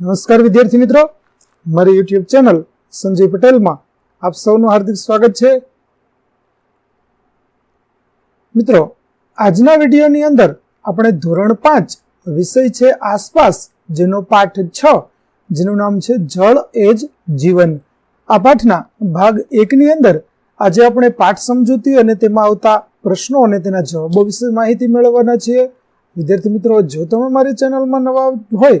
નમસ્કાર વિદ્યાર્થી મિત્રો. મારી યુટ્યુબ ચેનલ સંજય પટેલમાં આપ સૌનું હાર્દિક સ્વાગત છે. મિત્રો, આજના વિડીયોની અંદર આપણે ધોરણ પાંચ વિષય છે આસપાસ, જેનો પાઠ છ, જેનું નામ છે જળ એ જ જીવન. આ પાઠના ભાગ એકની અંદર આજે આપણે પાઠ સમજૂતી અને તેમાં આવતા પ્રશ્નો અને તેના જવાબો વિશે માહિતી મેળવવાના છીએ. વિદ્યાર્થી મિત્રો, જો તમે મારી ચેનલમાં નવા હોય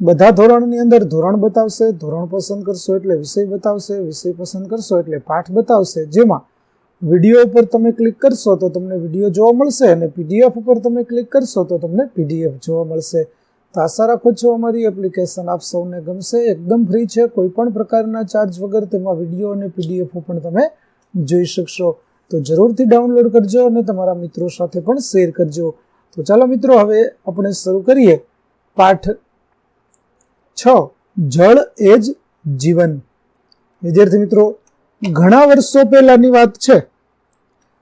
બધા ધોરણની અંદર ધોરણ બતાવશે, ધોરણ પસંદ કરશો એટલે વિષય બતાવશે, વિષય પસંદ કરશો એટલે પાઠ બતાવશે. જેમાં વીડિયો ઉપર તમે ક્લિક કરશો તો તમને વીડિયો જોવા મળશે અને પીડીએફ ઉપર તમે ક્લિક કરશો તો તમને પીડીએફ જોવા મળશે. તો આશા રાખો છો અમારી એપ્લિકેશન આપ સૌને ગમશે, એકદમ ફ્રી છે કોઈ પણ પ્રકારના ચાર્જ વગર તેમાં વીડિયો અને પીડીએફ પણ તમે જોઈ શકશો. તો જરૂરથી ડાઉનલોડ કરજો અને તમારા મિત્રો સાથે પણ શેર કરજો. તો ચાલો મિત્રો, હવે આપણે શરૂ કરીએ પાઠ છ. જળ એ જ જીવન. વિદ્યાર્થી મિત્રો, ઘણા વર્ષો પહેલાની વાત છે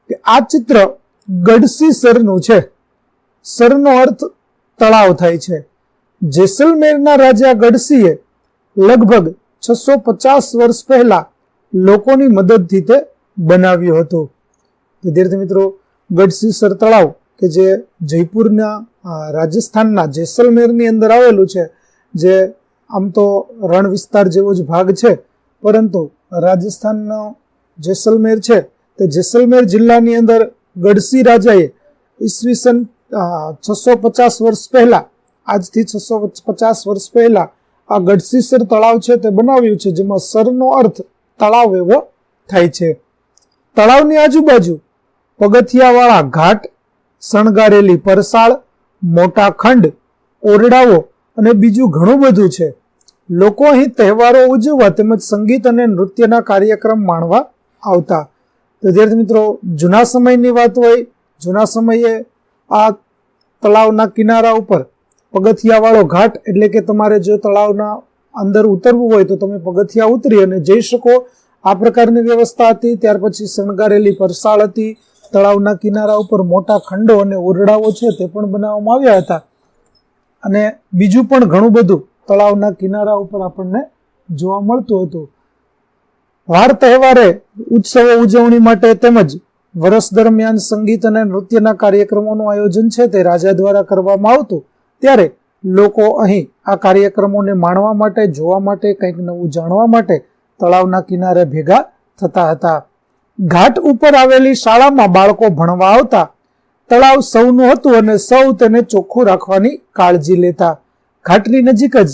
કે આ ચિત્ર ગડસી સરનું છે. સરનો અર્થ તળાવ થાય છે. જેસલમેરના રાજા ગડસીએ લગભગ છસો પચાસ વર્ષ પહેલા લોકોની મદદથી તે બનાવ્યું હતું. વિદ્યાર્થી મિત્રો, ગઢસી સર તળાવ કે જે જયપુરના રાજસ્થાનના જેસલમેરની અંદર આવેલું છે, જે આમ તો રણ વિસ્તાર જેવો જ ભાગ છે, પરંતુ રાજસ્થાનનો જેસલમેર છે, તે જેસલમેર જિલ્લાની અંદર ગઢસી રાજાએ ઈસવીસન છસો પચાસ વર્ષ પહેલા, આજથી છસો પચાસ વર્ષ પહેલા આ ગઢસીસર તળાવ છે તે બનાવ્યું છે, જેમાં સરનો અર્થ તળાવ એવો થાય છે. તળાવની આજુબાજુ પગથિયાવાળા ઘાટ, શણગારેલી પરસાળ, મોટા ખંડ, ઓરડાઓ અને બીજું ઘણું બધું છે. લોકો અહીં તહેવારો, ઉજવવા તેમજ સંગીત અને નૃત્યના કાર્યક્રમ માણવા આવતા. વિદ્યાર્થી મિત્રો, જૂના સમયની વાત હોય, જૂના સમયે આ તળાવના કિનારા ઉપર પગથિયાવાળો ઘાટ એટલે કે તમારે જો તળાવના અંદર ઉતરવું હોય તો તમે પગથિયા ઉતરી અને જઈ શકો. આ પ્રકારની વ્યવસ્થા હતી. ત્યાર પછી શણગારેલી પરસાળ હતી. તળાવના કિનારા ઉપર મોટા ખંડો અને ઓરડાઓ છે તે પણ બનાવવામાં આવ્યા હતા. અને બીજું પણ ઘણું બધું તળાવના કિનારા ઉપર આપણને જોવા મળતું હતું. વાર તહેવારે ઉત્સવો ઉજવણી માટે તેમજ વર્ષ દરમિયાન સંગીત અને નૃત્યના કાર્યક્રમોનું આયોજન છે તે રાજા દ્વારા કરવામાં આવતું. ત્યારે લોકો અહીં આ કાર્યક્રમોને માણવા માટે, જોવા માટે, કંઈક નવું જાણવા માટે તળાવના કિનારે ભેગા થતા હતા. ઘાટ ઉપર આવેલી શાળામાં બાળકો ભણવા આવતા. તળાવ સૌનું હતું અને સૌ તેને ચોખ્ખું રાખવાની કાળજી લેતા. ઘાટની નજીક જ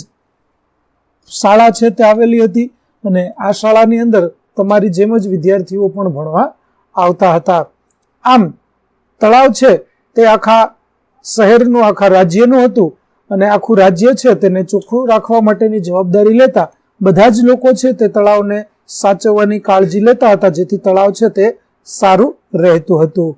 શાળા છે તે આવેલી હતી અને આ શાળાની અંદર તમારી જેમ જ વિદ્યાર્થીઓ પણ ભણવા આવતા હતા. આમ, તળાવ છે તે આખા શહેરનું, આખા રાજ્યનું હતું અને આખું રાજ્ય છે તેને ચોખ્ખું રાખવા માટેની જવાબદારી લેતા બધા જ લોકો છે તે તળાવને સાચવવાની કાળજી લેતા હતા, જેથી તળાવ છે તે સારું રહેતું હતું.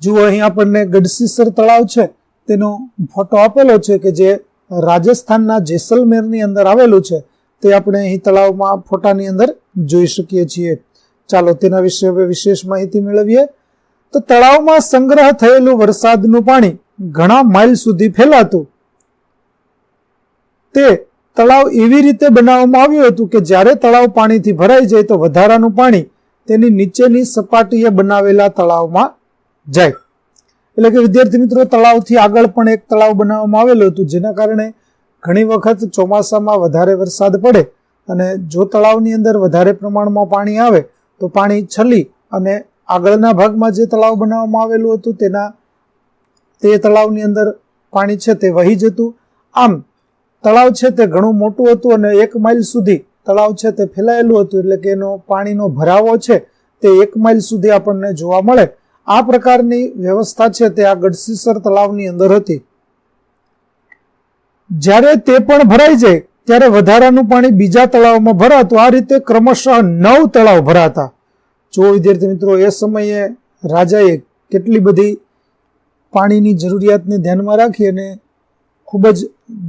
જુઓ અહીં આપણને ગઢસીસર તળાવ છે. તેનો ફોટો આપેલો છે કે જે રાજસ્થાનના જેસલમેરની અંદર આવેલું છે, તે આપણે અહીં તળાવમાં ફોટાની અંદર જોઈ શકીએ છીએ. ચાલો તેના વિશે હવે વિશેષ માહિતી મેળવીએ. તો તળાવમાં સંગ્રહ થયેલું વરસાદનું પાણી ઘણા માઇલ સુધી ફેલાતું. તે તળાવ એવી રીતે બનાવવામાં આવ્યું હતું કે જ્યારે તળાવ પાણીથી ભરાઈ જાય તો વધારાનું પાણી તેની નીચેની સપાટીએ બનાવેલા તળાવમાં જાય. એટલે કે વિદ્યાર્થી મિત્રો, તળાવથી આગળ પણ એક તળાવ બનાવવામાં આવેલું હતું, જેના કારણે ઘણી વખત ચોમાસામાં વધારે વરસાદ પડે અને જો તળાવની અંદર વધારે પ્રમાણમાં પાણી આવે, તો પાણી છલી અને આગળના ભાગમાં જે તળાવ બનાવવામાં આવેલું હતું, તેના, તે તળાવની અંદર પાણી છે તે વહી જતું. આમ, તળાવ છે તે ઘણું મોટું હતું અને એક માઇલ સુધી તળાવ છે તે ફેલાયેલું હતું, એટલે કે એનો પાણીનો ભરાવો છે તે એક માઇલ સુધી આપણને જોવા મળે. આ પ્રકારની વ્યવસ્થા છે તે આ ગઢસીસર તળાવની અંદર હતી. જ્યારે તે પણ ભરાઈ જાય, ત્યારે વધારાનું પાણી બીજા તળાવમાં ભરાતું આ રીતે ક્રમશઃ નવ તળાવ ભરાતા. જો વિદ્યાર્થી મિત્રો, એ સમયે રાજાએ કેટલી બધી પાણીની જરૂરિયાતને ધ્યાનમાં રાખી અને ખૂબ જ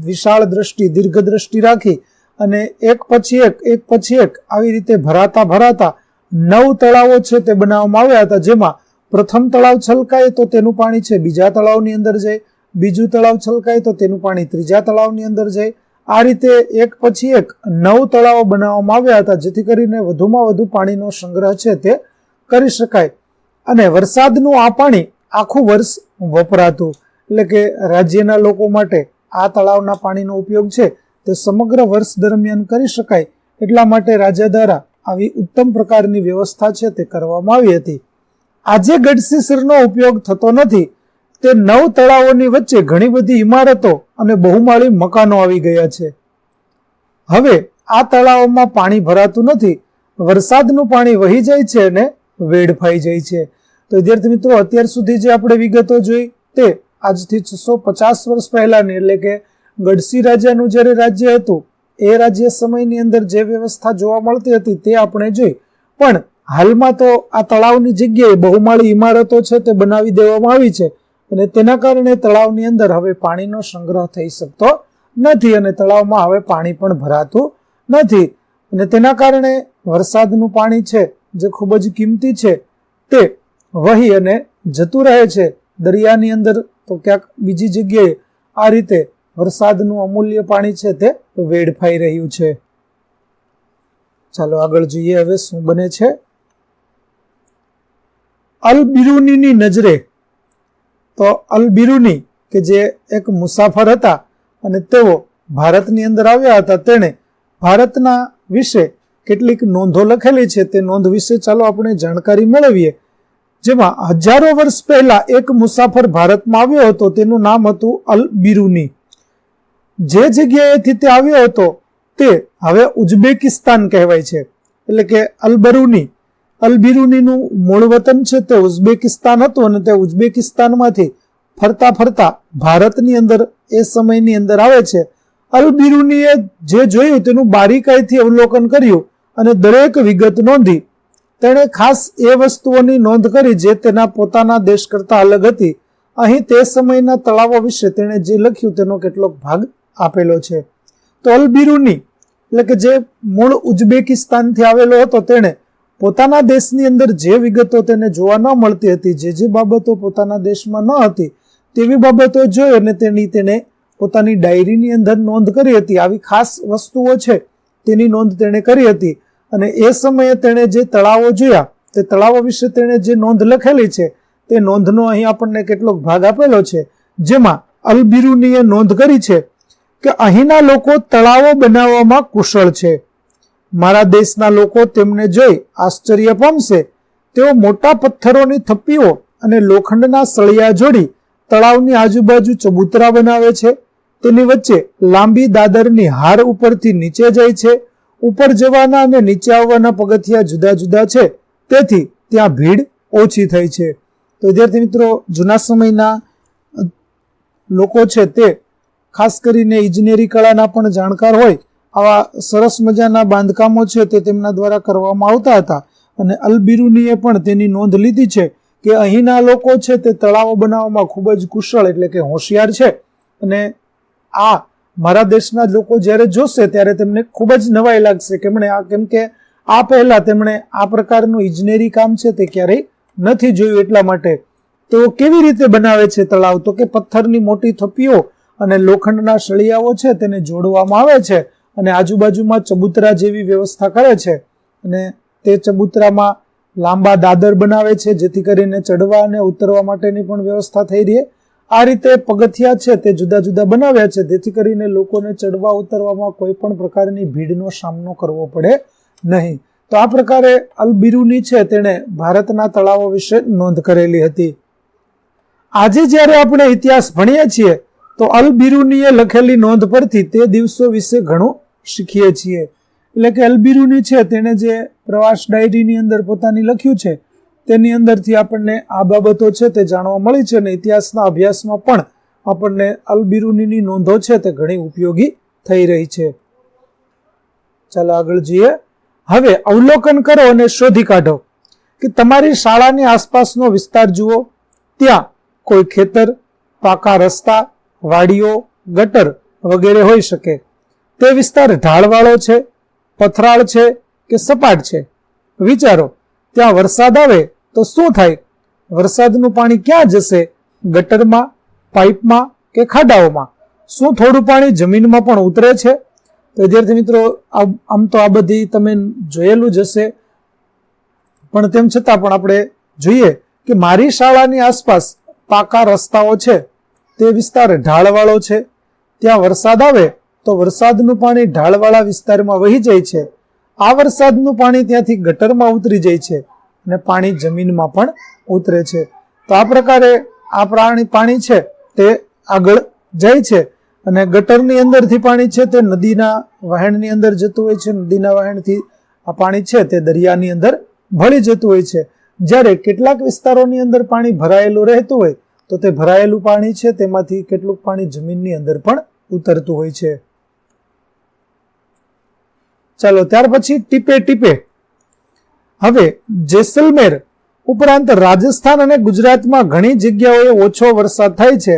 વિશાળ દ્રષ્ટિ, દીર્ઘ દ્રષ્ટિ રાખી અને એક પછી એક એક પછી એક આવી રીતે ભરાતા ભરાતા નવ તળાવો છે તે બનાવવામાં આવ્યા હતા, જેમાં પ્રથમ તળાવ છલકાય તો તેનું પાણી છે, બીજા તળાવની અંદર જાય, બીજું તળાવ છલકાય તો તેનું પાણી ત્રીજા તળાવની અંદર જાય. આ રીતે એક પછી એક નવ તળાવો બનાવવામાં આવ્યા હતા, જેથી કરીને વધુમાં વધુ પાણીનો સંગ્રહ છે તે કરી શકાય. અને વરસાદનું આ પાણી આખું વર્ષ વપરાતું, એટલે કે રાજ્યના લોકો માટે આ તળાવના પાણીનો ઉપયોગ છે તે સમગ્ર વર્ષ દરમિયાન કરી શકાય. એટલા માટે રાજા દ્વારા આવી ઉત્તમ પ્રકારની વ્યવસ્થા છે તે કરવામાં આવી હતી. આજે ગઢસીસરનો ઉપયોગ થતો નથી. તે નવ તળાવોની વચ્ચે ઘણી બધી ઇમારતો અને બહુમાળી મકાનો આવી ગયા છે. હવે આ તળાવોમાં પાણી ભરાતું નથી. વરસાદનું પાણી વહી જાય છે અને વેડફાઈ જાય છે. તો વિદ્યાર્થી મિત્રો, અત્યાર સુધી જે આપણે વિગતો જોઈ તે આજથી છસો પચાસ વર્ષ પહેલાની, એટલે કે ગઢસી રાજાનું જ્યારે રાજ્ય હતું, એ રાજ્ય સમયની અંદર જે વ્યવસ્થા જોવા મળતી હતી તે આપણે જોઈ. પણ હાલમાં તો આ તળાવની જગ્યાએ બહુમાળી ઇમારતો છે તે બનાવી દેવામાં આવી છે અને તેના કારણે તળાવની અંદર હવે પાણીનો સંગ્રહ થઈ શકતો નથી અને તળાવમાં હવે પાણી પણ ભરાતું નથી. અને તેના કારણે વરસાદનું પાણી છે જે ખૂબ જ કિંમતી છે તે વહી અને જતું રહે છે. દરિયાની અંદર તો ક્યાંક બીજી જગ્યાએ આ રીતે વરસાદનું અમૂલ્ય પાણી છે તે વેડફાઈ રહ્યું છે. ચાલો આગળ જોઈએ હવે શું બને છે. અલ બિરુનીની નજરે, તો અલ બિરુની કે જે એક મુસાફર હતા અને તેઓ ભારતની અંદર આવ્યા હતા, તેણે ભારતના વિશે કેટલીક નોંધો લખેલી છે. તે નોંધ વિશે ચાલો આપણે જાણકારી મેળવીએ. જેમાં હજારો વર્ષ પહેલા એક મુસાફર ભારતમાં આવ્યો હતો. તેનું નામ હતું અલ બિરુની જે જગ્યાએથી તે આવ્યો હતો તે હવે ઉઝબેકિસ્તાન કહેવાય છે. એટલે કે અલબરુની. અલબિરુનીનું મૂળ વતન છે તે ઉઝબેકિસ્તાન હતું અને તે ઉઝબેકિસ્તાનમાંથી ફરતા ફરતા ભારતની અંદર એ સમયની અંદર આવે છે. અલબિરુનીએ જે જોયું તેનું બારીકાઈથી અવલોકન કર્યું અને દરેક વિગત નોંધી. તેણે ખાસ એ વસ્તુઓની નોંધ કરી જે તેના પોતાના દેશ કરતાં અલગ હતી. અહીં તે સમયના તળાવો વિશે તેણે જે લખ્યું તેનો કેટલોક ભાગ આપેલો છે. તો અલબિરુની, એટલે કે જે મૂળ ઉઝબેકિસ્તાનથી આવેલો હતો તેણે પોતાના દેશની અંદર જે વિગતો તેને જોવા ન મળતી હતી, જે જે બાબતો પોતાના દેશમાં ન હતી, તેવી બાબતો જોઈ અને તેની તેને પોતાની ડાયરીની અંદર નોંધ કરી હતી. આવી ખાસ વસ્તુઓ છે, તેની નોંધ તેણે કરી હતી અને એ સમયે તેણે જે તળાવો જોયા, તે તળાવો વિશે તેણે જે નોંધ લખેલી છે, તે નોંધનો અહીં આપણને કેટલોક ભાગ આપેલો છે, જેમાં અલબિરુનીએ નોંધ કરી છે કે અહીંના લોકો તળાવો બનાવવામાં કુશળ છે. મારા દેશના લોકો તેમને જોઈ આશ્ચર્ય પામશે. તેઓ મોટા પથ્થરોની થપ્પીઓ અને લોખંડના સળિયા જોડી તળાવની આજુબાજુ ચબૂતરા બનાવે છે. તેની વચ્ચે લાંબી દાદરની હાર ઉપરથી નીચે જાય છે. ઉપર જવાના અને નીચે આવવાના પગથિયા જુદા જુદા છે. તેથી ત્યાં ભીડ ઓછી થઈ છે. તો વિદ્યાર્થી મિત્રો, જૂના સમયના લોકો છે તે, ખાસ કરીને ઇજનેરી કળાના પણ જાણકાર હોય આવા સરસ મજાના બાંધકામો છે તે તેમના દ્વારા કરવામાં આવતા હતા. અને અલબિરુનીએ પણ તેની નોંધ લીધી છે કે અહીંના લોકો છે તે તળાવો બનાવવામાં ખૂબ જ કુશળ એટલે કે હોશિયાર છે. અને આ મારા દેશના લોકો જ્યારે જોશે ત્યારે તેમને ખૂબ જ નવાઈ લાગશે કેમણે આ કેમ કે આ પહેલા તેમણે આ પ્રકારનું ઇજનેરી કામ છે તે ક્યારેય નથી જોયું એટલા માટે. તેઓ કેવી રીતે બનાવે છે તળાવ? તો કે પથ્થરની મોટી થપ્પીઓ અને લોખંડના સળિયાઓ છે તેને જોડવામાં આવે છે. અને આજુબાજુમાં ચબૂતરા જેવી વ્યવસ્થા કરે છે અને તે ચબૂતરામાં લાંબા દાદર બનાવે છે, જેથી કરીને ચડવા અને ઉતરવા માટેની પણ વ્યવસ્થા થઈ રહી આ રીતે પગથિયા છે તે જુદા જુદા બનાવ્યા છે, જેથી કરીને લોકોને ચડવા ઉતરવામાં કોઈ પણ પ્રકારની ભીડનો સામનો કરવો પડે નહીં. તો આ પ્રકારે અલબિરુની છે તેણે ભારતના તળાવો વિશે નોંધ કરેલી હતી. આજે જ્યારે આપણે ઇતિહાસ ભણીએ છીએ, તો અલબીરુનીએ લખેલી નોંધ પરથી તે દિવસો વિશે ઘણું શીખીએ છીએ. એટલે કે અલબિરુની છે, તેણે જે પ્રવાસ ડાયરીની અંદર પોતાની લખ્યું છે, તેની અંદરથી આપણને આ બાબતો છે તે જાણવા મળી છે અને ઇતિહાસના અભ્યાસમાં પણ આપણને અલબિરુનીની નોંધો છે તે ઘણી ઉપયોગી થઈ રહી છે. ચાલો આગળ જઈએ. હવે અવલોકન કરો અને શોધી કાઢો કે તમારી શાળાની આસપાસનો વિસ્તાર જુઓ. ત્યાં કોઈ ખેતર, પાકા રસ્તા, વાડીઓ, ગટર વગેરે હોઈ શકે. તે વિસ્તાર ઢાળવાળો છે, પથરાળ છે કે સપાટ છે? વિચારો, ત્યાં વરસાદ આવે તો શું થાય? વરસાદનું પાણી ક્યાં જશે? ગટરમાં, પાઇપમાં કે ખાડાઓમાં? શું થોડું પાણી જમીનમાં પણ ઉતરે છે? વિદ્યાર્થી મિત્રો આમ તો આ બધી તમે જોયેલું જ હશે. પણ તેમ છતાં પણ આપણે જોઈએ કે મારી શાળાની આસપાસ પાકા રસ્તાઓ છે. તે વિસ્તાર ઢાળવાળો છે. ત્યાં વરસાદ આવે તો વરસાદનું પાણી ઢાળવાળા વિસ્તારમાં વહી જાય છે. આ વરસાદનું પાણી ત્યાંથી ગટરમાં ઉતરી જાય છે અને પાણી જમીનમાં પણ ઉતરે છે. તો આ પ્રકારે આ પ્રાણી પાણી છે તે આગળ જાય છે અને ગટરની અંદરથી પાણી છે તે નદીના વહેણની અંદર જતું હોય છે. નદીના વહેણથી આ પાણી છે તે દરિયાની અંદર ભળી જતું હોય છે. જ્યારે કેટલાક વિસ્તારોની અંદર પાણી ભરાયેલું રહેતું હોય તો તે ભરાયેલું પાણી છે. તેમાંથી કેટલુંક પાણી જમીનની અંદર પણ ઉતરતું હોય છે. ચાલો, ત્યાર પછી ટીપે ટીપે. હવે જેસલમેર ઉપરાંત રાજસ્થાન અને ગુજરાતમાં ઘણી જગ્યાઓએ ઓછો વરસાદ થાય છે.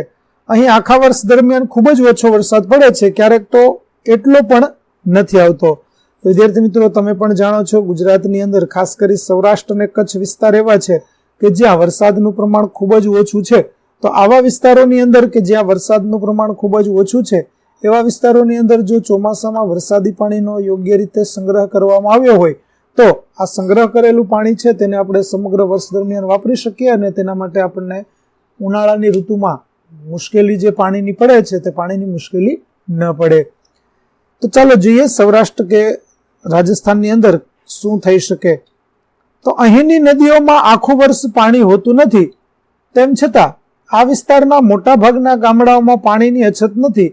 અહીં આખા વર્ષ દરમિયાન ખૂબ જ ઓછો વરસાદ પડે છે, ક્યારેક તો એટલો પણ નથી આવતો. વિદ્યાર્થી મિત્રો, તમે પણ જાણો છો ગુજરાતની અંદર, ખાસ કરી સૌરાષ્ટ્ર અને કચ્છ વિસ્તાર એવા છે કે જ્યાં વરસાદનું પ્રમાણ ખૂબ જ ઓછું છે. તો આવા વિસ્તારોની અંદર કે જ્યાં વરસાદનું પ્રમાણ ખૂબ જ ઓછું છે એવા વિસ્તારોની અંદર જો ચોમાસામાં વરસાદી પાણીનો યોગ્ય રીતે સંગ્રહ કરવામાં આવ્યો હોય, તો આ સંગ્રહ કરેલું પાણી છે તેને આપણે સમગ્ર વર્ષ દરમિયાન વાપરી શકીએ અને તેના માટે આપણને ઉનાળાની ઋતુમાં મુશ્કેલી જે પાણીની પડે છે તે પાણીની મુશ્કેલી ન પડે. તો ચાલો જોઈએ સૌરાષ્ટ્ર કે રાજસ્થાનની અંદર શું થઈ શકે. તો અહીંની નદીઓમાં આખું વર્ષ પાણી હોતું નથી. તેમ છતાં આ વિસ્તારના મોટાભાગના ગામડાઓમાં પાણીની અછત નથી.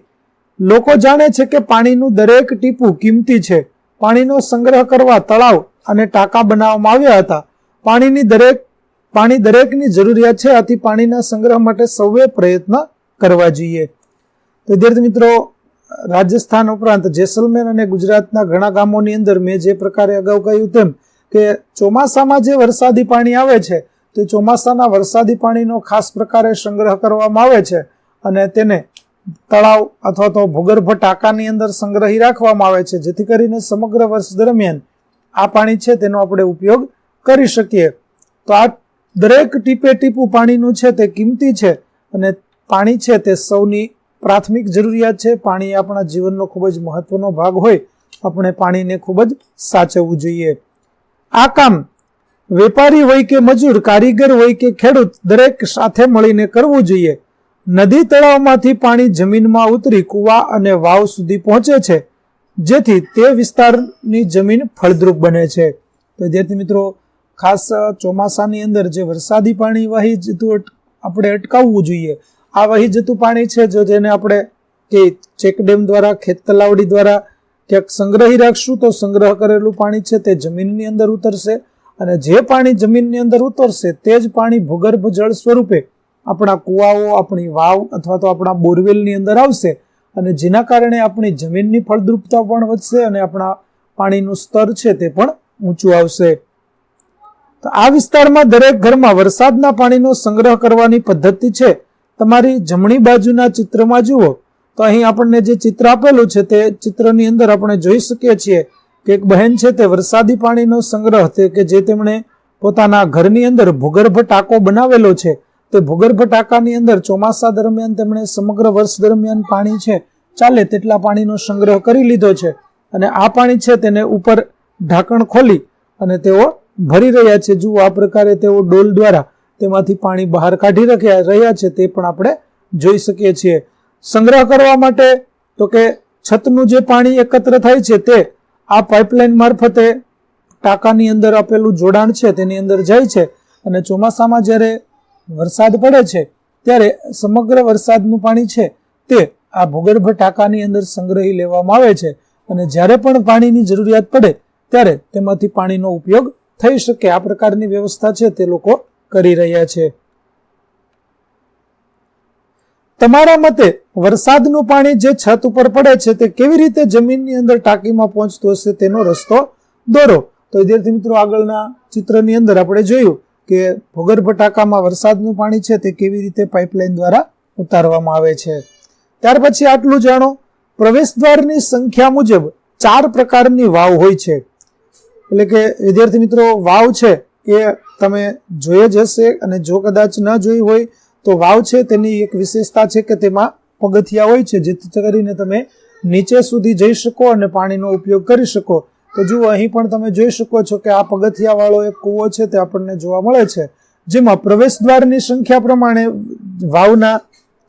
લોકો જાણે છે કે પાણીનું દરેક ટીપું કિંમતી છે. પાણીનો સંગ્રહ કરવા તળાવ અને ટાંકા બનાવવામાં આવ્યા હતા. પાણીની દરેક, પાણી દરેકની જરૂરિયાત છે, આથી પાણીના સંગ્રહ માટે સૌએ પ્રયત્ન કરવા જોઈએ. તો વિદ્યાર્થી મિત્રો, રાજસ્થાન ઉપરાંત જેસલમેર અને ગુજરાતના ઘણા ગામોની અંદર મેં જે પ્રકારે અગાઉ કહ્યું તેમ કે ચોમાસામાં જે વરસાદી પાણી આવે છે, તે ચોમાસાના વરસાદી પાણીનો ખાસ પ્રકારે સંગ્રહ કરવામાં આવે છે અને તેને તળાવ અથવા તો ભૂગર્ભ ટાંકાની અંદર સંગ્રહી રાખવામાં આવે છે, જેથી કરીને સમગ્ર વર્ષ દરમિયાન આ પાણી છે તેનો આપણે ઉપયોગ કરી શકીએ. તો આ દરેક ટીપે ટીપું પાણીનું છે તે કિંમતી છે અને પાણી છે તે સૌની પ્રાથમિક જરૂરિયાત છે. પાણી આપણા જીવનનો ખૂબ જ મહત્વનો ભાગ હોય, આપણે પાણીને ખૂબ જ સાચવવું જોઈએ. આ કામ વેપારી હોય કે મજૂર, કારીગર હોય કે ખેડૂત, દરેક સાથે મળીને કરવું જોઈએ. નદી તળાવમાંથી પાણી જમીનમાં ઉતરી કુવા અને વાવ સુધી પહોંચે છે, જેથી તે વિસ્તારની જમીન ફળદ્રુપ બને છે. તો વિદ્યાર્થી મિત્રો, ખાસ ચોમાસાની અંદર જે વરસાદી પાણી, વહી જતું આપણે અટકાવવું જોઈએ. આ વહી જતું પાણી છે જો જેને આપણે કે ચેકડેમ દ્વારા, ખેત તલાવડી દ્વારા ક્યાંક સંગ્રહી રાખશું, તો સંગ્રહ કરેલું પાણી છે તે જમીનની અંદર ઉતરશે અને જે પાણી જમીનની અંદર ઉતરશે, તે જ પાણી ભૂગર્ભ જળ સ્વરૂપે આપણા કૂવાઓ, આપણી વાવ અથવા તો આપણા બોરવેલની અંદર આવશે અને જેના કારણે આપણી જમીનની ફળદ્રુપતા પણ વધશે અને આપણા પાણીનું સ્તર છે તે પણ ઊંચું આવશે. તો આ વિસ્તારમાં દરેક ઘરમાં વરસાદના પાણીનો સંગ્રહ કરવાની પદ્ધતિ છે. તમારી જમણી બાજુના ચિત્રમાં જુઓ. તો અહીં આપણને જે ચિત્ર આપેલું છે તે ચિત્રની અંદર આપણે જોઈ શકીએ છીએ કે એક બહેન છે તે વરસાદી પાણીનો સંગ્રહ તે કે જે તેમણે પોતાના ઘરની અંદર ભૂગર્ભ ટાંકો બનાવેલો છે. તે ભૂગર્ભ ટાંકાની અંદર ચોમાસા દરમિયાન તેમણે સમગ્ર વર્ષ દરમિયાન પાણી છે, ચાલે તેટલા પાણીનો સંગ્રહ કરી લીધો છે અને આ પાણી છે તેને ઉપર ઢાંકણ ખોલી અને તેઓ ભરી રહ્યા છે. જુઓ, આ પ્રકારે તેઓ ડોલ દ્વારા તેમાંથી પાણી બહાર કાઢી રહ્યા રહ્યા છે તે પણ આપણે જોઈ શકીએ છીએ. સંગ્રહ કરવા માટે તો કે છતનું જે પાણી એકત્ર થાય છે તે આ પાઇપલાઇન મારફતે ટાંકાની અંદર આપેલું જોડાણ છે, તેની અંદર જાય છે અને ચોમાસામાં જ્યારે વરસાદ પડે છે, ત્યારે સમગ્ર વરસાદનું પાણી છે તે આ ભૂગર્ભ ટાંકાની અંદર સંગ્રહી લેવામાં આવે છે. અને જ્યારે પણ પાણીની જરૂરિયાત પડે, ત્યારે તેમાંથી પાણીનો ઉપયોગ થઈ શકે. આ પ્રકારની વ્યવસ્થા છે તે લોકો કરી રહ્યા છે. તમારા મતે વરસાદનું પાણી જે છત ઉપર પડે છે તે કેવી રીતે જમીનની અંદર ટાંકીમાં પહોંચતું હશે તેનો રસ્તો દોરો. તો વિદ્યાર્થી મિત્રો, આગળના ચિત્રની અંદર આપણે જોયું કે ભૂગર્ભ ટાંકામાં વરસાદનું પાણી છે તે કેવી રીતે પાઇપલાઇન દ્વારા ઉતારવામાં આવે છે? ત્યાર પછી આટલું જાણો. પ્રવેશદ્વારની સંખ્યા મુજબ ચાર પ્રકારની વાવ હોય છે. એટલે કે, વિદ્યાર્થી મિત્રો, વાવ છે એ તમે જોઈ જ હશે અને જો કદાચ ન જોઈ હોય, તો વાવ છે તેની એક વિશેષતા છે કે તેમાં પગથિયા હોય છે, જેથી કરીને તમે નીચે સુધી જઈ શકો અને પાણીનો ઉપયોગ કરી શકો. તો જુઓ, અહીં પણ તમે જોઈ શકો છો કે આ પગથિયા વાળો એક કૂવો છે, તે આપણને જોવા મળે છે, જેમાં પ્રવેશ દ્વારની સંખ્યા પ્રમાણે વાવના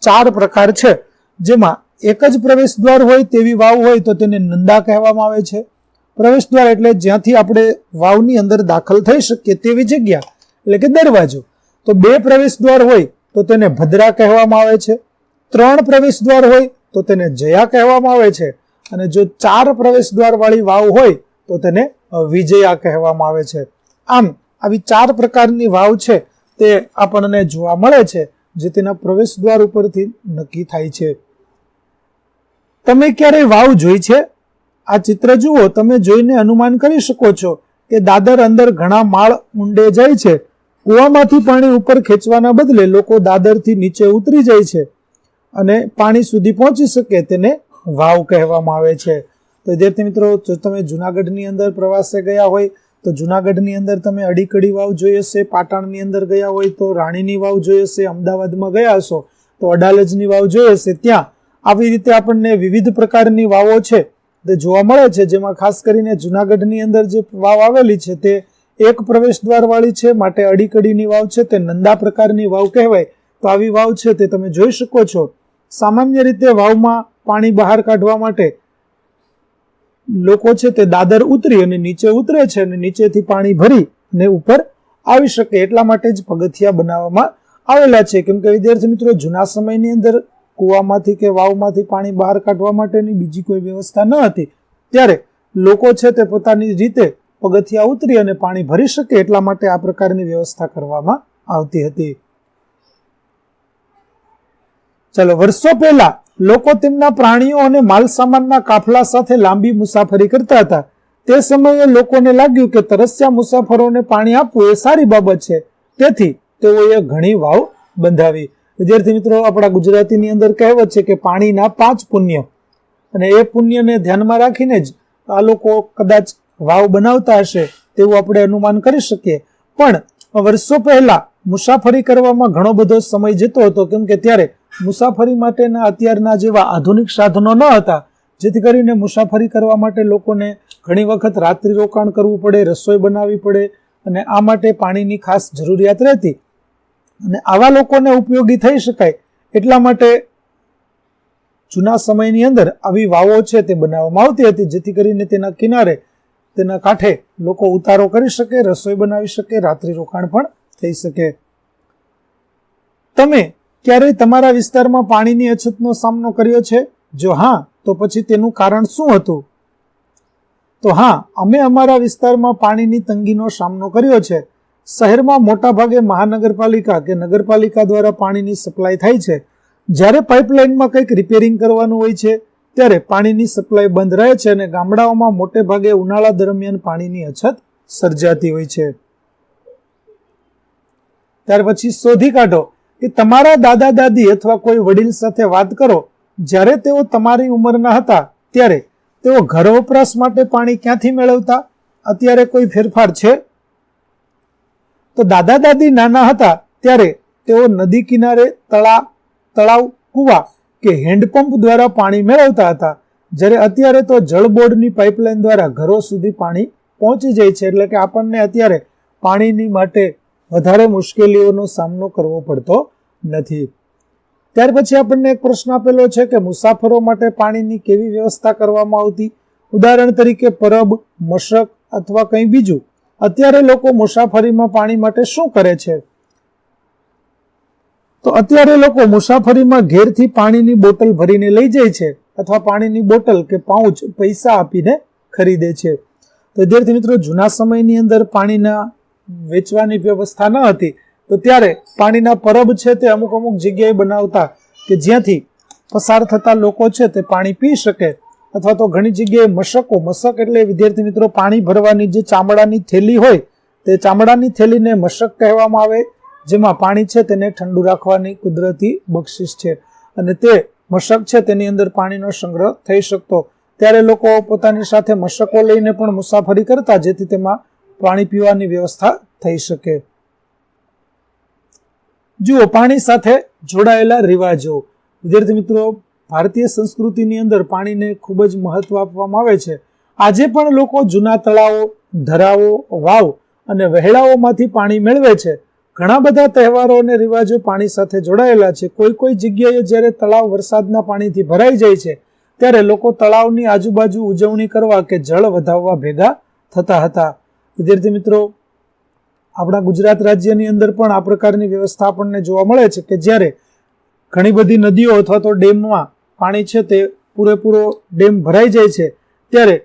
ચાર પ્રકાર છે. જેમાં એક જ પ્રવેશ દ્વાર હોય તેવી વાવ હોય તો તેને નંદા કહેવામાં આવે છે. પ્રવેશ દ્વાર એટલે જ્યાંથી આપણે વાવની અંદર દાખલ થઈ શકીએ તેવી જગ્યા, એટલે કે દરવાજો. તો બે પ્રવેશ દ્વાર હોય તો તેને ભદ્રા કહેવામાં આવે છે, ત્રણ પ્રવેશ દ્વાર હોય તો તેને જયા કહેવામાં આવે છે, અને જો ચાર પ્રવેશ દ્વાર વાળી વાવ હોય તો તેને વિજયા કહેવામાં આવે છે. આમ, આવી ચાર પ્રકારની વાવ છે તે આપણને જોવા મળે છે, જે તેના પ્રવેશ દ્વાર ઉપરથી નક્કી થાય છે. તમે ક્યારેય વાવ જોઈ છે? આ ચિત્ર જુઓ, તમે જોઈને અનુમાન કરી શકો છો કે દાદર અંદર ઘણા માળ ઊંડે જાય છે. કૂવામાંથી પાણી ઉપર ખેંચવાના બદલે લોકો દાદરથી નીચે ઉતરી જાય છે અને પાણી સુધી પહોંચી શકે તેને વાવ કહેવામાં આવે છે. તો વિદ્યાર્થી મિત્રો, જો તમે જુનાગઢની અંદર પ્રવાસે ગયા હોય, તો જુનાગઢની અંદર તમે અડીકડી વાવ જોઈ હશે, પાટણની અંદર ગયા હોય, તો રાણીની વાવ જોઈ હશે, અમદાવાદમાં ગયા હશો, તો અડાલજની વાવ જોઈ હશે. ત્યાં આવી રીતે આપણને વિવિધ પ્રકારની વાવો છે, તે જોવા મળે છે. જેમાં ખાસ કરીને જુનાગઢની અંદર જે વાવ આવેલી છે, તે એક પ્રવેશ દ્વારવાળી છે, માટે અડીકડીની વાવ છે, તે નંદા પ્રકારની વાવ કહેવાય. તો આવી વાવ છે, તે તમે જોઈ શકો છો. સામાન્ય રીતે વાવમાં પાણી બહાર કાઢવા માટે લોકો છે તે દાદર ઉતરી અને નીચે ઉતરે છે અને નીચેથી પાણી ભરી અને ઉપર આવી શકે એટલા માટે જ પગથિયા બનાવવામાં આવેલા છે. કેમ કે વિદ્યાર્થી મિત્રો, જૂના સમયની અંદર કૂવામાંથી કે વાવમાંથી પાણી બહાર કાઢવા માટેની બીજી કોઈ વ્યવસ્થા ન હતી. ત્યારે લોકો છે તે પોતાની રીતે પગથિયા ઉતરી અને પાણી ભરી શકે એટલા માટે આ પ્રકારની વ્યવસ્થા કરવામાં આવતી હતી. ચાલો, વર્ષો પહેલા લોકો તેમના પ્રાણીઓ અને માલ સામાનના કાફલા સાથે લાંબી મુસાફરી કરતા હતા. તે સમયે લોકોને લાગ્યું કે તરસ્યા મુસાફરોને પાણી આપવું એ સારી બાબત છે. તેથી તેઓએ ઘણી વાવ બંધાવી. વિદ્યાર્થી મિત્રો, આપણા ગુજરાતીની અંદર કહેવત છે કે પાણીના પાંચ પુણ્ય. અને એ પુણ્યને ધ્યાનમાં રાખીને જ આ લોકો કદાચ વાવ બનાવતા હશે તેવું આપણે અનુમાન કરી શકીએ. પણ વર્ષો પહેલા મુસાફરી કરવામાં ઘણો બધો સમય જતો હતો. કેમ કે ત્યારે મુસાફરી માટેના અત્યારના જેવા આધુનિક સાધનો ન હતા, જેથી કરીને મુસાફરી કરવા માટે લોકોને ઘણી વખત રાત્રિ રોકાણ કરવું પડે, રસોઈ બનાવવી પડે અને આ માટે પાણીની ખાસ જરૂરિયાત રહેતી. અને આવા લોકોને ઉપયોગી થઈ શકાય એટલા માટે જૂના સમયની અંદર આવી વાવો છે તે બનાવવામાં આવતી હતી, જેથી કરીને તેના કિનારે, તેના કાંઠે લોકો ઉતારો કરી શકે, રસોઈ બનાવી શકે, રાત્રિ રોકાણ પણ થઈ શકે. તમે ક્યારેય તમારા વિસ્તારમાં પાણીની અછતનો સામનો કર્યો છે? જો હા, તો પછી તેનું કારણ શું હતું? તો હા, અમે અમારા વિસ્તારમાં પાણીની તંગીનો સામનો કર્યો છે. શહેરમાં મોટાભાગે મહાનગરપાલિકા કે નગરપાલિકા દ્વારા પાણીની સપ્લાય થાય છે. જ્યારે પાઇપલાઇનમાં કંઈક રિપેરિંગ કરવાનું હોય છે, ત્યારે પાણીની સપ્લાય બંધ રહે છે અને ગામડાઓમાં મોટે ભાગે ઉનાળા દરમિયાન પાણીની અછત સર્જાતી હોય છે. ત્યાર પછી શોધી કાઢો. કે તમારા દાદા દાદી અથવા કોઈ વડીલ સાથે વાત કરો, જ્યારે તેઓ તમારી ઉંમરના હતા, ત્યારે તેઓ ઘર વપરાશ માટે પાણી ક્યાંથી મેળવતા? અત્યારે કોઈ ફેરફાર છે? તો દાદા દાદી નાના હતા, ત્યારે તેઓ નદી કિનારે તળા, તળાવ, કુવા કે હેન્ડપંપ દ્વારા પાણી મેળવતા હતા. જ્યારે અત્યારે તો જળ બોર્ડની પાઇપલાઇન દ્વારા ઘરો સુધી પાણી પહોંચી જાય છે, એટલે કે આપણને અત્યારે પાણીની માટે વધારે મુશ્કેલીઓનો સામનો કરવો પડતો નથી. ત્યાર પછી આપણને એક પ્રશ્ન આપેલો છે કે મુસાફરો માટે પાણીની કેવી વ્યવસ્થા કરવામાં આવતી? ઉદાહરણ તરીકે પરબ મશક અથવા કંઈ બીજું. અત્યારે લોકો મુસાફરીમાં પાણી માટે શું કરે છે? તો અત્યારે લોકો મુસાફરીમાં ઘેરથી પાણીની બોટલ ભરીને લઈ જાય છે અથવા પાણીની બોટલ કે પાઉચ પૈસા આપીને ખરીદે છે. તો વિદ્યાર્થી મિત્રો, જૂના સમયની અંદર પાણીના વેચવાની વ્યવસ્થા ન હતી. તો ત્યારે પાણીના પરબ છે તે અમુક અમુક જગ્યાએ બનાવતા કે જ્યાંથી પસાર થતા લોકો છે તે પાણી પી શકે અથવા તો ઘણી જગ્યાએ મશકો, મશક એટલે વિદ્યાર્થી મિત્રો પાણી ભરવાની જે ચામડાની થેલી હોય તે ચામડાની થેલીને મશક કહેવામાં આવે, જેમાં પાણી છે તેને ઠંડુ રાખવાની કુદરતી બક્ષિસ છે. અને તે મશક છે તેની અંદર પાણીનો સંગ્રહ થઈ શકતો. ત્યારે લોકો પોતાની સાથે મશકો લઈને પણ મુસાફરી કરતા, જેથી તેમાં પાણી પીવાની વ્યવસ્થા થઈ શકે. જુઓ, પાણી સાથે જોડાયેલા રિવાજો. વિદ્યાર્થી મિત્રો, ભારતીય સંસ્કૃતિની અંદર પાણીને ખૂબ જ મહત્વ આપવામાં આવે છે. આજે પણ લોકો જૂના તળાવો, ધરાવો, વાવ અને વહેળાઓમાંથી પાણી મેળવે છે. ઘણા બધા તહેવારો અને રિવાજો પાણી સાથે જોડાયેલા છે. કોઈ કોઈ જગ્યાએ જ્યારે તળાવ વરસાદના પાણીથી ભરાઈ જાય છે, ત્યારે લોકો તળાવની આજુબાજુ ઉજવણી કરવા કે જળ વધાવવા ભેગા થતા હતા. વિદ્યાર્થી મિત્રો આપણા ગુજરાત રાજ્યની અંદર પણ આ પ્રકારની વ્યવસ્થા આપણને જોવા મળે છે કે જ્યારે ઘણી બધી નદીઓ અથવા તો ડેમમાં પાણી છે તે પૂરેપૂરો ડેમ ભરાઈ જાય છે, ત્યારે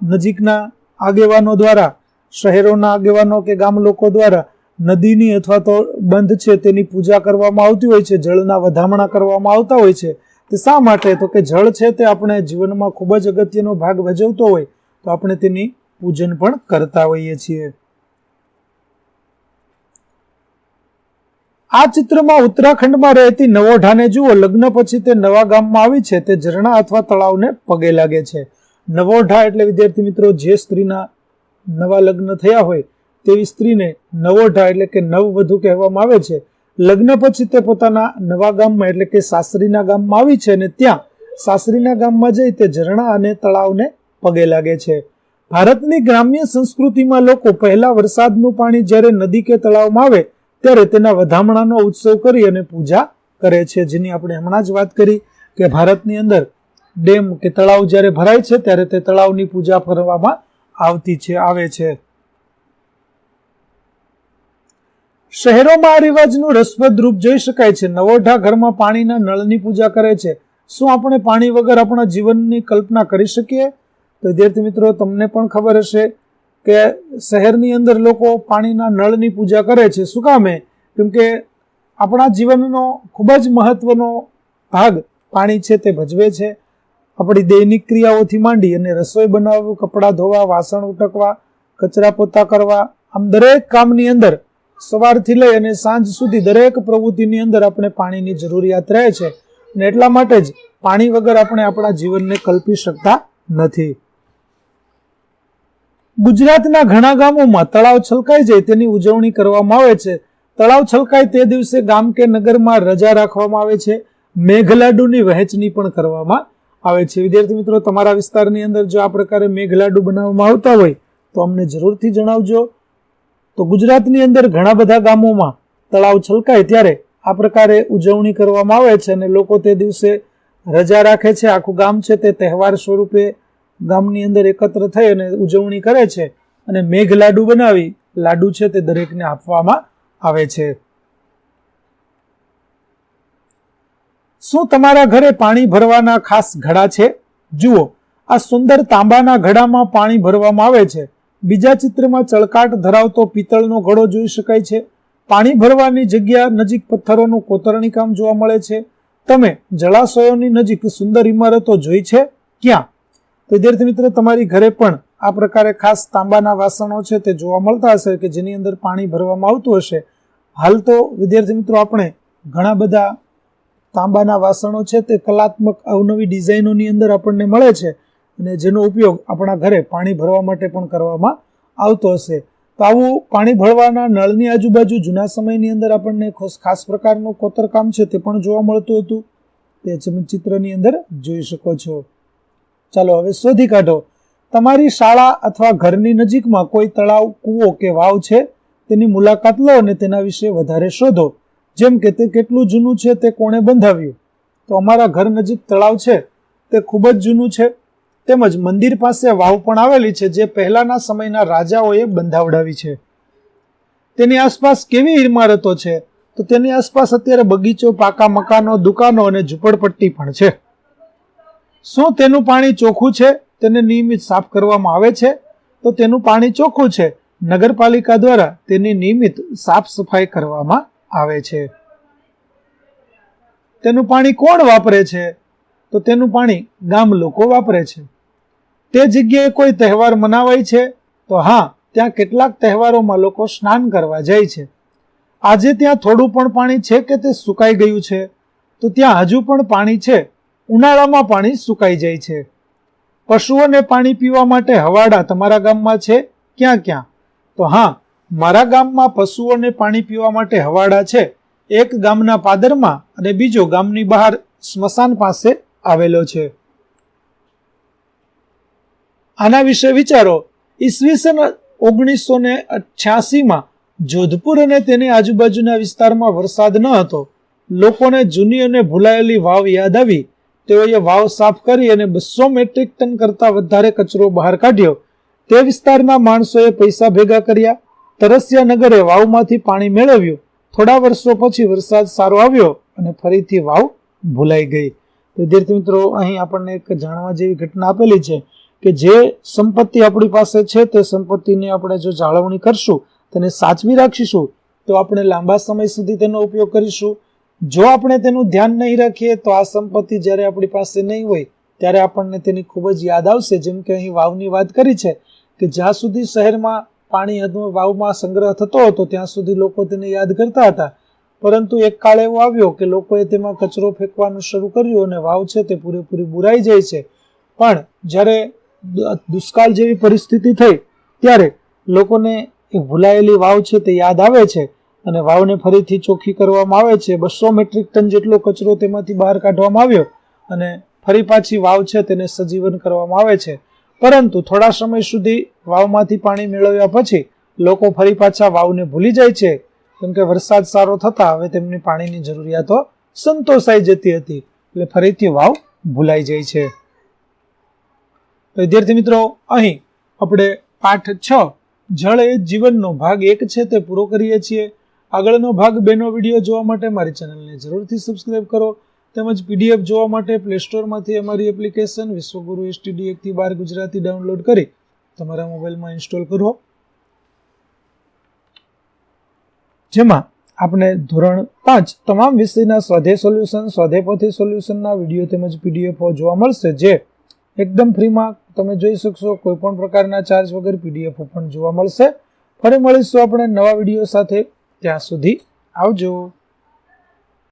નજીકના આગેવાનો દ્વારા, શહેરોના આગેવાનો કે ગામ લોકો દ્વારા નદીની અથવા તો બંધ છે તેની પૂજા કરવામાં આવતી હોય છે, જળના વધામણા કરવામાં આવતા હોય છે, તે શા માટે? તો કે જળ છે તે આપણે જીવનમાં ખૂબ જ અગત્યનો ભાગ ભજવતો હોય, તો આપણે તેની પૂજન પણ કરતા હોઈએ છીએ. આ ચિત્રમાં ઉત્તરાખંડમાં રહેતી નવોઢાને જુઓ. લગ્ન પછી તે નવા ગામમાં આવી છે. તે ઝરણા અથવા તળાવને પગે લાગે છે. નવોઢા એટલે, વિદ્યાર્થી મિત્રો, જે સ્ત્રીના નવા લગ્ન થયા હોય, તેવી સ્ત્રીને નવોઢા એટલે કે નવવધુ કહેવામાં આવે છે. લગ્ન પછી તે પોતાના નવા ગામમાં એટલે કે સાસરીના ગામમાં આવી છે અને ત્યાં સાસરીના ગામમાં જઈ તે ઝરણા અને તળાવને પગે લાગે છે. ભારતની ગ્રામ્ય સંસ્કૃતિમાં લોકો પહેલા વરસાદનું પાણી જ્યારે નદી કે તળાવમાં આવે ત્યારે તેના વધામણાનો ઉત્સવ કરી અને પૂજા કરે છે. જેની આપણે હમણાં જ વાત કરી કે ભારતની અંદર ડેમ કે તળાવ જ્યારે ભરાય છે, ત્યારે તે તળાવની પૂજા કરવામાં આવતી છે, આવે છે. શહેરોમાં આ રિવાજનું રસપ્રદ રૂપ જોઈ શકાય છે. નવોઢા ઘરમાં પાણીના નળની પૂજા કરે છે. શું આપણે પાણી વગર આપણા જીવનની કલ્પના કરી શકીએ? તો વિદ્યાર્થી મિત્રો, તમને પણ ખબર હશે કે શહેરની અંદર લોકો પાણીના નળની પૂજા કરે છે. શું કામે કેમ કે આપણા જીવનનો ખૂબ જ મહત્વનો ભાગ પાણી છે તે ભજવે છે. આપણી દૈનિક ક્રિયાઓથી માંડી અને રસોઈ બનાવવું, કપડાં ધોવા, વાસણ ઉટકવા, કચરા પોતા કરવા, આમ દરેક કામની અંદર સવારથી લઈ અને સાંજ સુધી દરેક પ્રવૃત્તિની અંદર આપણે પાણીની જરૂરિયાત રહે છે. અને એટલા માટે જ પાણી વગર આપણે આપણા જીવનને કલ્પી શકતા નથી. ગુજરાતના ઘણા ગામોમાં તળાવ છલકાઈ જાય તેની ઉજવણી કરવામાં આવે છે. તળાવ છલકાય તે દિવસે ગામ કે નગરમાં રજા રાખવામાં આવે છે. મેઘલાડુની વહેંચણી પણ કરવામાં આવે છે. વિદ્યાર્થી મિત્રો, તમારા વિસ્તારની અંદર જો આ પ્રકારે મેઘલાડુ બનાવવામાં આવતા હોય, તો અમને જરૂરથી જણાવજો. તો ગુજરાતની અંદર ઘણા બધા ગામોમાં તળાવ છલકાય ત્યારે આ પ્રકારે ઉજવણી કરવામાં આવે છે અને લોકો તે દિવસે રજા રાખે છે. આખું ગામ છે તે તહેવાર સ્વરૂપે ગામની અંદર એકત્ર થઈ અને ઉજવણી કરે છે અને મેઘ લાડુ બનાવી, લાડુ છે તે દરેકને આપવામાં આવે છે. શું તમારા ઘરે પાણી ભરવાના ખાસ ઘડા છે? જુઓ, આ સુંદર તાંબાના ઘડામાં પાણી ભરવામાં આવે છે. બીજા ચિત્રમાં ચળકાટ ધરાવતો પિત્તળનો ઘડો જોઈ શકાય છે. પાણી ભરવાની જગ્યા નજીક પથ્થરોનું કોતરણી કામ જોવા મળે છે. તમે જળાશયોની નજીક સુંદર ઇમારતો જોઈ છે? ક્યાં? વિદ્યાર્થી મિત્રો, તમારી ઘરે પણ આ પ્રકારે ખાસ તાંબાના વાસણો છે તે જોવા મળતા હશે કે જેની અંદર પાણી ભરવામાં આવતું હશે. હાલ તો વિદ્યાર્થી મિત્રો, આપણે ઘણા બધા તાંબાના વાસણો છે તે કલાત્મક અવનવી ડિઝાઇનોની અંદર આપણને મળે છે અને જેનો ઉપયોગ આપણા ઘરે પાણી ભરવા માટે પણ કરવામાં આવતો હશે. તો આવું પાણી ભરવાના નળની આજુબાજુ જૂના સમયની અંદર આપણને ખાસ પ્રકારનું કોતરકામ છે તે પણ જોવા મળતું હતું. તે ચિત્રની અંદર જોઈ શકો છો. ચાલો હવે શોધી કાઢો. તમારી શાળા અથવા ઘરની નજીકમાં કોઈ તળાવ, કૂવો કે વાવ છે? તેની મુલાકાત લો અને તેના વિશે વધારે શોધો. જેમ કે તે કેટલું જૂનું છે તે કોણે બંધાવ્યું? તો અમારા ઘર નજીક તળાવ છે. તે ખૂબ જ જૂનું છે. તેમજ મંદિર પાસે વાવ પણ આવેલી છે જે પહેલાના સમયના રાજાઓએ બંધાવડાવી છે. તેની આસપાસ કેવી ઇમારતો છે? તો તેની આસપાસ અત્યારે બગીચો, પાકા મકાનો, દુકાનો અને ઝૂંપડપટ્ટી પણ છે. શું તેનું પાણી ચોખ્ખું છે? તેને નિયમિત સાફ કરવામાં આવે છે? તો તેનું પાણી ચોખ્ખું છે. નગરપાલિકા દ્વારા તેની નિયમિત સાફ સફાઈ કરવામાં આવે છે. તેનું પાણી કોણ વાપરે છે? તો તેનું પાણી ગામ લોકો વાપરે છે. તે જગ્યાએ કોઈ તહેવાર મનાવાય છે? તો હા, ત્યાં કેટલાક તહેવારોમાં લોકો સ્નાન કરવા જાય છે. આજે ત્યાં થોડું પણ પાણી છે કે તે સુકાઈ ગયું છે? તો ત્યાં હજુ પણ પાણી છે? ઉનાળામાં પાણી સુકાઈ જાય છે. પશુઓને પાણી પીવા માટે હવાડા તમારા ગામમાં છે? ક્યાં ક્યાં? તો હા, મારા ગામમાં પશુઓને પાણી પીવા માટે હવાડા છે. એક ગામના પાદરમાં અને બીજો ગામની બહાર સ્મશાન પાસે આવેલો છે. આના વિશે વિચારો. ઈસવીસન ઓગણીસો ને અઠ્યાસીમાં જોધપુર અને તેની આજુબાજુના વિસ્તારમાં વરસાદ ન હતો. લોકોને જૂની અને ભૂલાયેલી વાવ યાદ આવી. તેઓએ વાવ સાફ કરી અને બસો મેટ્રિક ટન કરતા વધારે કચરો બહાર કાઢ્યો, તે વિસ્તારના માણસોએ પૈસા ભેગા કર્યા. તરસ્યા નગરે વાવમાંથી પાણી મેળવ્યું. થોડા વર્ષો પછી વરસાદ સારો આવ્યો અને ફરીથી વાવ ભૂલાઈ ગઈ. વિદ્યાર્થી મિત્રો, અહીં આપણને એક જાણવા જેવી ઘટના આપેલી છે કે જે સંપત્તિ આપણી પાસે છે, તે સંપત્તિની આપણે જો જાળવણી કરશું, તેને સાચવી રાખીશું, તો આપણે લાંબા સમય સુધી તેનો ઉપયોગ કરીશું. જો આપણે તેનું ધ્યાન નહીં રાખીએ, તો આ સંપત્તિ જ્યારે આપણી પાસે નહીં હોય, ત્યારે આપણને તેની ખૂબ જ યાદ આવશે. જેમ કે અહીં વાવની વાત કરી છે કે જ્યાં સુધી શહેરમાં પાણી વાવમાં સંગ્રહ થતો હતો, ત્યાં સુધી લોકો તેને યાદ કરતા હતા. પરંતુ એક કાળ એવો આવ્યો કે લોકોએ તેમાં કચરો ફેંકવાનું શરૂ કર્યું અને વાવ છે તે પૂરેપૂરી બુરાઈ જાય છે. પણ જ્યારે દુષ્કાળ જેવી પરિસ્થિતિ થઈ, ત્યારે લોકોને એ ભૂલાયેલી વાવ છે તે યાદ આવે છે. અને વાવને ફરીથી ચોખ્ખી કરવામાં આવે છે. બસો મેટ્રિક ટન જેટલો કચરો તેમાંથી બહાર કાઢવામાં આવ્યો અને ફરી પાછી વાવ છે તેને સજીવન કરવામાં આવે છે. પરંતુ થોડા સમય સુધી વાવમાંથી પાણી મેળવ્યા પછી લોકો ફરી પાછા વાવને ભૂલી જાય છે. કેમ કે વરસાદ સારો થતા હવે તેમની પાણીની જરૂરિયાતો સંતોષાઈ જતી હતી. એટલે ફરીથી વાવ ભૂલાઈ જાય છે. વિદ્યાર્થી મિત્રો, અહીં આપણે પાઠ છ, જળ એ જીવનનો ભાગ એક છે તે પૂરો કરીએ છીએ. આગળનો ભાગ બેનો વીડિયો જોવા માટે મારી ચેનલને જરૂરથી સબસ્ક્રાઇબ કરો તેમજ પીડીએફ જોવા માટે પ્લે સ્ટોરમાંથી અમારી એપ્લિકેશન વિશ્વગુરુ એસટીડી એકથી બાર ગુજરાતી ડાઉનલોડ કરી તમારા મોબાઈલમાં ઇન્સ્ટોલ કરો. જેમાં આપણે ધોરણ પાંચ તમામ વિષયના સ્વાધે સોલ્યુશન સ્વાધેપથી સોલ્યુશનના વીડિયો તેમજ પીડીએફો જોવા મળશે જે એકદમ ફ્રીમાં તમે જોઈ શકશો. કોઈ પણ પ્રકારના ચાર્જ વગર પીડીએફ પણ જોવા મળશે. ફરી મળીશું આપણે નવા વીડિયો સાથે. ત્યાં સુધી આવજો.